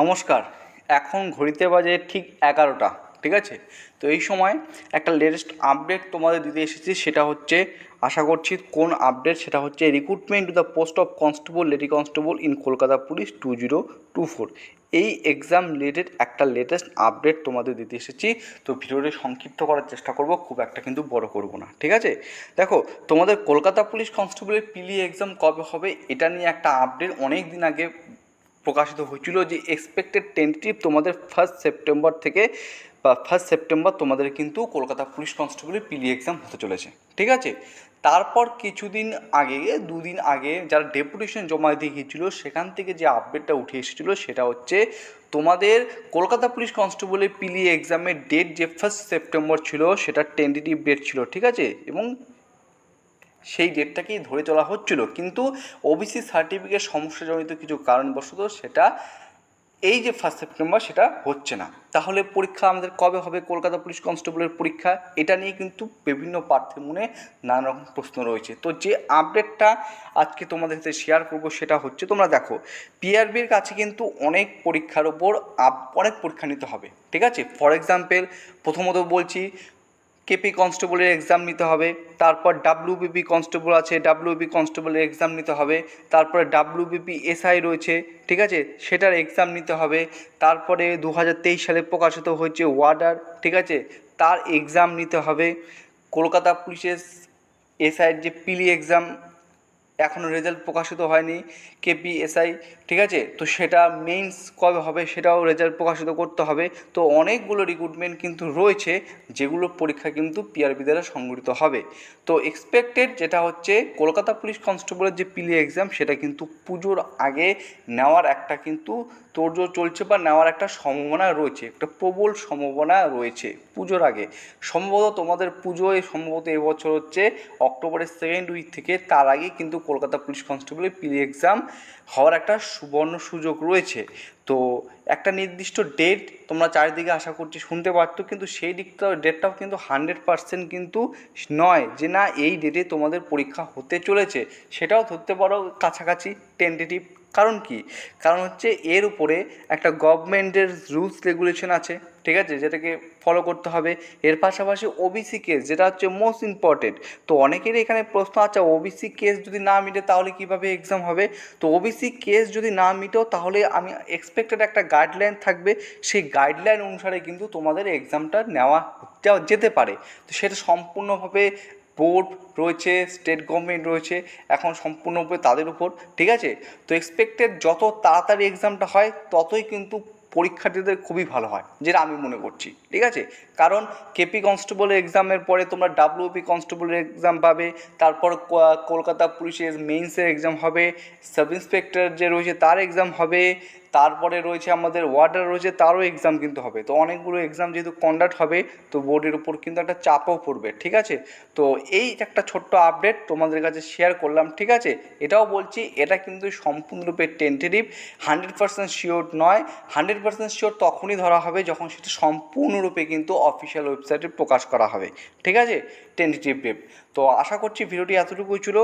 নমস্কার, এখন ঘড়িতে বাজে ঠিক এগারোটা, ঠিক আছে? তো এই সময় একটা লেটেস্ট আপডেট তোমাদের দিতে এসেছি, সেটা হচ্ছে, আশা করছি কোন আপডেট সেটা হচ্ছে recruitment to the post of constable lady constable in Kolkata police two zero two four এই এক্সাম রিলেটেড একটা লেটেস্ট আপডেট তোমাদের দিতে এসেছি, তো ভিডিওটি সংক্ষিপ্ত করার চেষ্টা করব, খুব একটা কিন্তু বড় করব না, ঠিক আছে? দেখো, তোমাদের কলকাতা পুলিশ কনস্টেবলের পিলি এক্সাম কবে হবে, এটা নিয়ে একটা আপডেট অনেক দিন আগে প্রকাশিত হয়েছিল যে এক্সপেক্টেড টেন্টেটিভ তোমাদের ফার্স্ট সেপ্টেম্বর থেকে বা ফার্স্ট সেপ্টেম্বর তোমাদের কিন্তু কলকাতা পুলিশ কনস্টেবলের পিলি এক্সাম হতে চলেছে, ঠিক আছে? তারপর কিছুদিন আগে, দুদিন আগে যারা ডেপুটেশন জমা দিয়ে গিয়েছিল, সেখান থেকে যে আপডেটটা উঠে এসেছিল সেটা হচ্ছে তোমাদের কলকাতা পুলিশ কনস্টেবলের পিলি এক্সামের ডেট যে ফার্স্ট সেপ্টেম্বর ছিল, সেটা টেন্টেটিভ ডেট ছিল, ঠিক আছে? এবং সেই ডেটটাকেই ধরে চলা হচ্ছিল। কিন্তু ওবিসি সার্টিফিকেট সমস্যাজনিত কিছু কারণবশত সেটা এই যে ফার্স্ট সেপ্টেম্বর সেটা হচ্ছে না। তাহলে পরীক্ষা আমাদের কবে হবে? কলকাতা পুলিশ কনস্টেবলের পরীক্ষা, এটা নিয়ে কিন্তু বিভিন্ন প্রার্থীর মনে নানা রকম প্রশ্ন রয়েছে। তো যে আপডেটটা আজকে তোমাদের সাথে শেয়ার করব সেটা হচ্ছে, তোমরা দেখো পিআরবির কাছে কিন্তু অনেক পরীক্ষার ওপর অনেক পরীক্ষা নিতে হবে, ঠিক আছে? ফর এক্সাম্পল প্রথমত বলছি কেপি কনস্টেবলের এক্সাম নিতে হবে, তারপর ডাব্লিউবিপি কনস্টেবল আছে ডাব্লিউবি কনস্টেবলের এক্সাম নিতে হবে, তারপরে ডাব্লিউবিপি এসআই রয়েছে, ঠিক আছে? সেটার এক্সাম নিতে হবে, তারপরে দু হাজার তেইশ সালে প্রকাশিত হয়েছে ওয়ার্ডার ঠিক আছে? তার এক্সাম নিতে হবে। কলকাতা পুলিশের এসআইয়ের যে পিলি এক্সাম এখনও রেজাল্ট প্রকাশিত হয়নি কেপিএসআই ঠিক আছে? তো সেটা মেইনস কবে হবে সেটাও রেজাল্ট প্রকাশিত করতে হবে। তো অনেকগুলো রিক্রুটমেন্ট কিন্তু রয়েছে, যেগুলো পরীক্ষা কিন্তু পিআরবি দ্বারা সংগঠিত হবে। তো এক্সপেক্টেড যেটা হচ্ছে, কলকাতা পুলিশ কনস্টেবলের যে পিলি এক্সাম সেটা কিন্তু পুজোর আগে নেওয়ার একটা কিন্তু তোড়জোড় চলছে বা নেওয়ার একটা সম্ভাবনা রয়েছে, একটা প্রবল সম্ভাবনা রয়েছে পুজোর আগে। সম্ভবত তোমাদের পুজোয় সম্ভবত এবছর হচ্ছে অক্টোবরের সেকেন্ড উইক থেকে তার আগে কিন্তু কলকাতা পুলিশ কনস্টেবলের প্রি এক্সাম হওয়ার একটা সুবর্ণ সুযোগ রয়েছে। তো একটা নির্দিষ্ট ডেট তোমরা চারিদিকে আশা করছি শুনতে পারতো কিন্তু সেই দিকটা ডেটটাও কিন্তু হান্ড্রেড পার্সেন্ট কিন্তু নয় যে না, এই ডেটে তোমাদের পরীক্ষা হতে চলেছে। সেটাও ধরতে পারো কাছাকাছি টেন্টেটিভ কারণ কি? কারণ হচ্ছে এর উপরে একটা গভর্নমেন্টের রুলস রেগুলেশন আছে, ঠিক আছে? যেটাকে ফলো করতে হবে। এর পাশাপাশি ওবিসি কেস যেটা হচ্ছে মোস্ট ইম্পর্টেন্ট তো অনেকেরই এখানে প্রশ্ন আছে ওবিসি কেস যদি না মিটে তাহলে কীভাবে এক্সাম হবে? তো ওবিসি কেস যদি না মিটেও তাহলে আমি এক্সপেক্টেড একটা গাইডলাইন থাকবে। সেই গাইডলাইন অনুসারে কিন্তু তোমাদের এক্সামটা নেওয়া যেতে পারে। তো সেটা সম্পূর্ণভাবে বোর্ড রয়েছে স্টেট গভর্নমেন্ট রয়েছে, এখন সম্পূর্ণভাবে তাদের উপর, ঠিক আছে? তো এক্সপেক্টেড যত তাড়াতাড়ি এক্সামটা হয়, ততই কিন্তু পরীক্ষার্থীদের খুবই ভালো হয়, যেটা আমি মনে করছি, ঠিক আছে? কারণ কেপি কনস্টেবলের এক্সামের পরে তোমরা ডাব্লিউপি কনস্টেবলের এক্সাম পাবে, তারপর কলকাতা পুলিশের মেইনসের এক্সাম হবে সাব ইন্সপেক্টর যে রয়েছে তার এক্সাম হবে তারপরে রয়েছে আমাদের ওয়ার্ডার রয়েছে তারও এক্সাম কিন্তু হবে। তো অনেকগুলো এক্সাম যেহেতু কন্ডাক্ট হবে, তো বোর্ডের উপর কিন্তু একটা চাপও পড়বে, ঠিক আছে? তো এই একটা ছোট্ট আপডেট তোমাদের কাছে শেয়ার করলাম, ঠিক আছে? এটাও বলছি, এটা কিন্তু সম্পূর্ণরূপে টেন্টেটিভ হান্ড্রেড পার্সেন্ট শিওর নয়। হান্ড্রেড পার্সেন্ট শিওর তখনই ধরা হবে যখন সেটা সম্পূর্ণরূপে কিন্তু অফিসিয়াল ওয়েবসাইটে প্রকাশ করা হবে, ঠিক আছে? টেন্টেটিভ ডেট তো আশা করছি ভিডিওটি এতটুকুই ছিল।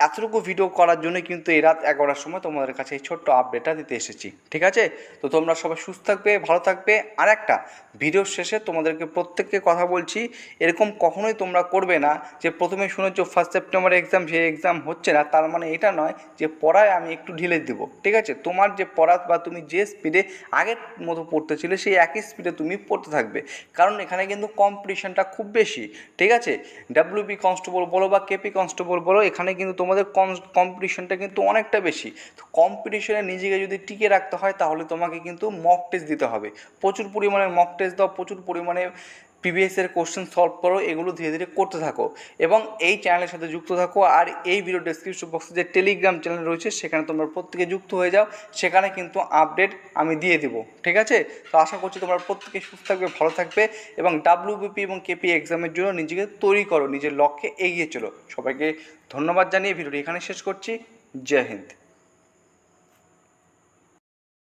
এতটুকু ভিডিও করার জন্য কিন্তু এই রাত এগারোটার সময় তোমাদের কাছে এই ছোট্ট আপডেটটা দিতে এসেছি, ঠিক আছে? তো তোমরা সবাই সুস্থ থাকবে, ভালো থাকবে। আর একটা ভিডিওর শেষে তোমাদেরকে প্রত্যেককে কথা বলছি, এরকম কখনোই তোমরা করবে না যে প্রথমে শুনেছো ফার্স্ট সেপ্টেম্বর এক্সাম সেই এক্সাম হচ্ছে না, তার মানে এটা নয় যে পড়ায় আমি একটু ঢিলে দেবো, ঠিক আছে? তোমার যে পড়া বা তুমি যে স্পিডে আগের মতো পড়তেছিলে, সেই একই স্পিডে তুমি পড়তে থাকবে। কারণ এখানে কিন্তু কম্পিটিশনটা খুব বেশি, ঠিক আছে? ডাব্লিউপি কনস্টেবল বলো বা কেপি কনস্টেবল বলো, এখানে কিন্তু তোমাদের কম্পিটিশনটা কিন্তু অনেকটা বেশি। তো কম্পিটিশনে নিজেকে যদি টিকে রাখতে হয়, তাহলে তোমাকে কিন্তু মক টেস্ট দিতে হবে। প্রচুর পরিমাণে মক টেস্ট দাও, প্রচুর পরিমাণে প্রিভিয়াসের কোশ্চেন সলভ করো, এগুলো ধীরে ধীরে করতে থাকো এবং এই চ্যানেলের সাথে যুক্ত থাকো আর এই ভিডিও ডেসক্রিপশন বক্সে যে টেলিগ্রাম চ্যানেল রয়েছে, সেখানে তোমরা প্রত্যেকে যুক্ত হয়ে যাও, সেখানে কিন্তু আপডেট আমি দিয়ে দেবো, ঠিক আছে? তো আশা করছি তোমরা প্রত্যেকে সুস্থ থাকবে, ভালো থাকবে এবং ডাব্লিউবিপি এবং কেপি এক্সামের জন্য নিজেকে তৈরি করো, নিজের লক্ষ্যে এগিয়ে চলো। সবাইকে ধন্যবাদ জানিয়ে ভিডিওটি এখানে শেষ করছি। জয় হিন্দ।